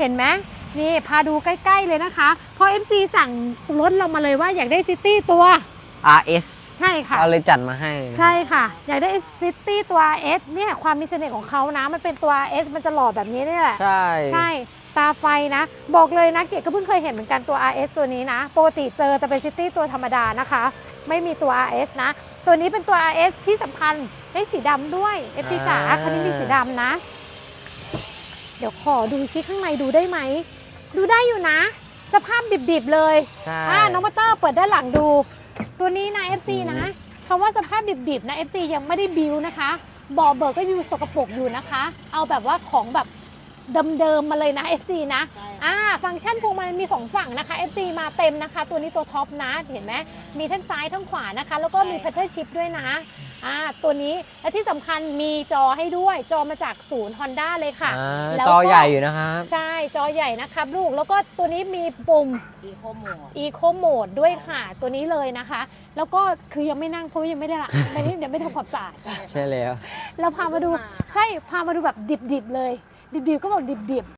เห็นไหมนี่พาดูใกล้ ๆ เลยนะคะ เพราะ FC สั่งรถเรามาเลยว่าอยากได้ซิตี้ตัว RS ใช่ค่ะ เราเลยจัดมาให้ใช่ค่ะ อยากได้ซิตี้ตัว S เนี่ยความมีเสน่ห์ของเขานะมันเป็นตัว S มันจะหล่อแบบนี้นี่แหละใช่ ใช่ตาไฟนะ บอกเลยนะเกดก็เพิ่งเคยเห็นเหมือนกันตัว RS ตัวนี้นะปกติเจอแต่เป็นซิตี้ตัวธรรมดานะคะ ไม่มีตัว RS นะ ตัวนี้เป็นตัว RS ที่สำคัญได้สีดำด้วย FC จ๋าคันนี้มีสีดำนะเดี๋ยวขอดูซิข้างในดูได้ไหม ดูได้อยู่นะ สภาพดิบๆเลยใช่อ่าน้องมาเตอร์เปิดด้านหลังดู ตัวนี้นะ FC นะคำว่าสภาพดิบๆนะ FC ยังไม่ได้บิวนะคะเบาะเบิกก็อยู่สกปรกอยู่นะคะ เอาแบบว่าของแบบ เดิมๆมาเลยนะ FC นะอ่าฟังก์ชันพวงมาลัยมี 2 ฝั่งนะคะ FC มาเต็มนะคะ ตัวนี้ตัวท็อปนะ เห็นไหมมีทั้งซ้ายทั้งขวานะคะ แล้วก็มีใช่เพ t เทอร์ชิพด้วยนะอ่าตัวนี้และที่สำคัญมีจอให้ด้วยจอมาจากศูนย์ Honda เลยค่ะอ่าแล้วจก็อใหญ่อยู่นะครับใช่จอใหญ่นะครับลูกแล้วก็ตัวนี้มีปุ่มอีโคโมด Eco Mode ด้วยค่ะ ตัวนี้เลยนะคะ แล้วก็คือยังไม่นั่งเพราะยังไม่ได้ละไม่ได้เดี๋ยวไม่ทำความสะอาดใช่แล้วเราพามาดูมาค่ะใช่พามาดูแบบดิบๆเลย ดิบๆก็บอกดิบ